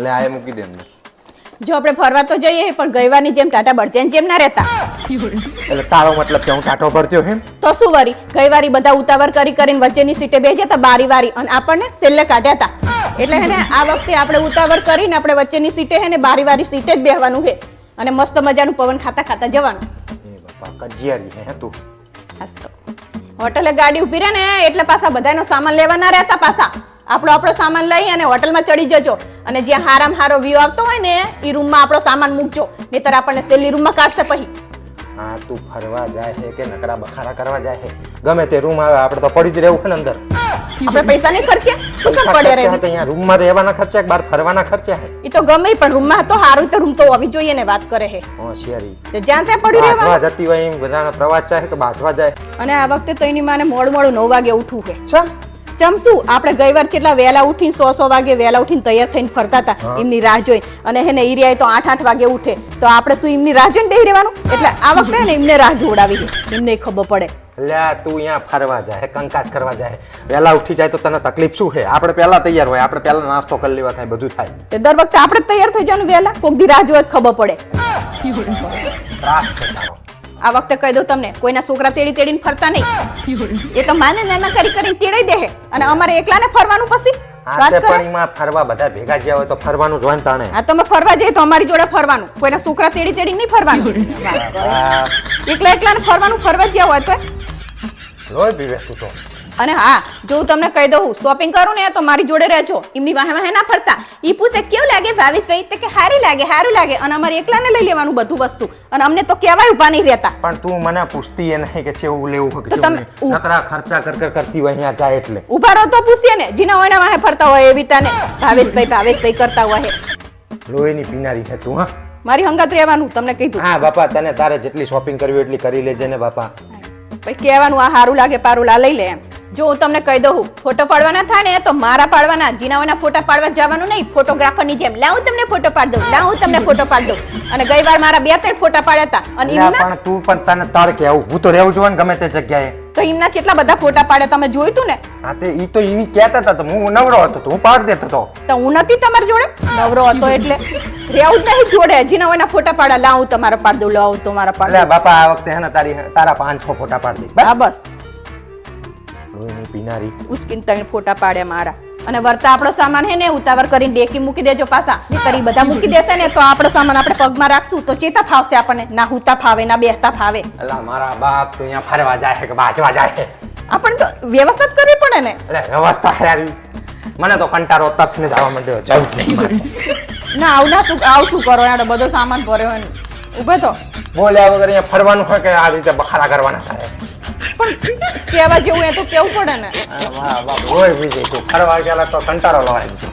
એટલે આ મૂકી દે અંદર જો આપણે ફરવા તો જઈએ પણ ગઈવાની જેમ ટાટા બળતેની જેમ ના રહેતા. એટલે તારો મતલબ કે હું ટાટો ભરત્યો એમ? તો શું વરી? ગઈવારી બધા ઉતાવળ કરી કરીને વચ્ચેની સીટે બેસી હતા બારી વારી અને આપણને છેલ્લે કાઢ્યા હતા એટલે હે ને આ વખતે આપણે ઉતાવળ કરીને આપણે વચ્ચેની સીટે હે ને બારી વારી સીટે જ બેહવાનું છે અને મસ્ત મજાનું પવન ખાતા ખાતા જવાનું. એ બાપા કજિયારી હે તું? હસ્તો. હોટલે ગાડી ઊભી રહે ને એટલે પાછા બધાનો સામાન લેવાના રહેતા પાછા. આપણો આપણો સામાન લઈ અને હોટલમાં ચડી જજો. અને જ્યાં હારામ હારો વ્યૂ આવતો હોય ને એ રૂમમાં આપણો સામાન મૂકજો. નહીતર આપણને સેલી રૂમમાં કાઢશે પછી હા તું ફરવા જાય છે કે નકરા બખારા કરવા જાય છે ગમે તે રૂમ આવે આપણે તો પડી જ રહેવું છે ને અંદર. આપણે પૈસા નહીં ખર્ચે શું કામ પડે રે અહીંયા રૂમમાં રહેવાના ખર્ચા કે બહાર ફરવાના ખર્ચા છે એ તો ગમે પણ રૂમમાં તો હારું તો રૂમ તો હોવી જોઈએ ને વાત કરે છે હોશિયારી. તો જ્યાં ત્યાં પડી રહેવા બાજવા જતી હોય એમ બધાના પ્રવાસ જાય કે બાજવા જાય? અને આ વખતે તો એની માને મોડ મોડું નવ વાગે ઉઠવું છે? ચમ ચમસું. આપણે ગઈ વાર કેટલા વહેલા ઉઠીને સો સો વાગે વહેલા ઉઠીને તૈયાર થઈને ફરતા હતા એમની રાહ જોઈ અને હે ને ઈરિયાએ તો આઠ આઠ વાગે ઉઠે. તો આપણે શું એમની રાહ જોઈને બેહી રહેવાનું? એટલે આ વખતે ને એમને રાહ જોડાવી એમને ખબર પડે. લ્યા તું અહીંયા ફરવા જાય કંકાસ કરવા જાય. વહેલા ઉઠી જાય તો તને તકલીફ શું છે? આપણે પહેલા તૈયાર હોય આપણે પહેલા નાસ્તો કરી લેવા થાય બધું થાય. તો દર વખતે આપણે તૈયાર થઈ જવાનું વહેલા? કોક દી રાહ જોવે ખબર પડે. ત્રાસ છે તારો. આ વખતે કહી દઉં તમને કોઈના છોકરા તેડી તેડીને ફરતા નહીં. એ તો માને નાના કરી કરી તેડાઈ દે અને અમારે એકલાને ફરવાનું પછી? પણ એમાં ફરવા બધા ભેગા જ્યાં હોય તો ફરવાનું જોઈને તાણે. આ તમે ફરવા જઈએ તો અમારી જોડે ફરવાનું. કોઈના છોકરા તેડી તેડી નહીં ફરવાનું. એકલા એકલાને ફરવાનું ફરવા જ્યાં હોય તો. લોહી પીવે તું તો. અને હા જો હું તમને કહી દઉં શોપિંગ કરું ને તો મારી જોડે રહેજો. એમની વાહે વાહે ના ફરતા. ઈ પૂછે કેવું લાગે ભાવેશભાઈ તે કે હારી લાગે હારું લાગે. અને અમારે એકલાને લઈ લેવાનું બધું વસ્તુ. અને અમને તો કહેવાય ઊભા નહીં રહેતા. પણ તું મને પૂછતી એ નહીં કે ચેવું લેવું કે તમે- નકરા ખર્ચા કર કર કરતી હોય અહીંયા જાય એટલે. ઊભા રહો તો પૂછીએ ને જીના હોય વાહે ફરતા હોય એવી તને ભાવેશભાઈ ભાવેશભાઈ કરતા હોય. લોહીની પીનારી છે તું હા. મારી હંગાત રહેવાનું તમને કીધું હા બાપા તને તારે જેટલી શોપિંગ કરવી એટલી કરી લેજે ને બાપા. ભાઈ કહેવાનું આ સારું લાગે પારું લા લઈ લે એમ. જો હું તમને કહી દઉં ફોટો પાડવાના થાય ને તો મારા પાડવાના જીનાઓના ફોટા પાડવા જવાનું નહીં ફોટોગ્રાફરની જેમ. લા હું તમને ફોટો પાડ દઉં લા હું તમને ફોટો પાડ દઉં. અને ગઈ વાર મારા બે ત્રણ ફોટા પાડ્યા હતા અને પણ તું પણ તને તારે કેવું હું તો રહેવું જોવાનું ગમે તે જગ્યાએ. તો એમના કેટલા બધા ફોટા પાડ્યા તમે જોયું તું ને? હા તે ઈ તો એવી કહેતા હતા તો હું નવરો હતો તો હું પાડ દેતો તો. તો હું નથી તમારી જોડે? નવરો હતો એટલે. રેવું જ નહીં જોડે જીનાઓના ફોટા પાડા લાવું તમારા પાડ દઉં લાવું તમારા પાડ બાપા આ વખતે હે ને તારી તારા પાંચ છ ફોટા પાડ દઈશ બસ. લોહીની પીનારી. ઉચકીને તને ફોટા પાડ્યા મારા. અને વર્તા આપણો સામાન હે ને ઉતાવળ કરીને ડેકી મૂકી દેજો પાછા. કરી બધા મૂકી દેશે ને તો આપણો સામાન આપણે પગમાં રાખશું તો ચેતા ફાવશે આપણને? ના હુતા ફાવે ના બેહતા ફાવે. અલા મારા બાપ તો અહીંયા ફરવા જાય કે બાજવા જાય છે. તો વ્યવસ્થા કરવી પડે ને. એટલે વ્યવસ્થા યાર મને તો કંટાળો તરસને જવા માંડ્યો જવું જ નહીં. ના આવું ના શું આવ શું કરો? યાર બધો સામાન ભર્યો હોય ને. ઊભા તો. બોલ્યા વગર અહીંયા ફરવાનું હોય કે આ રીતે બખાડા કરવાના પણ કહેવા જેવું એ તો કેવું પડે ને? વાહ વાહ હોય બીજું તું ફરવા ગયેલા તો કંટાળો લવાય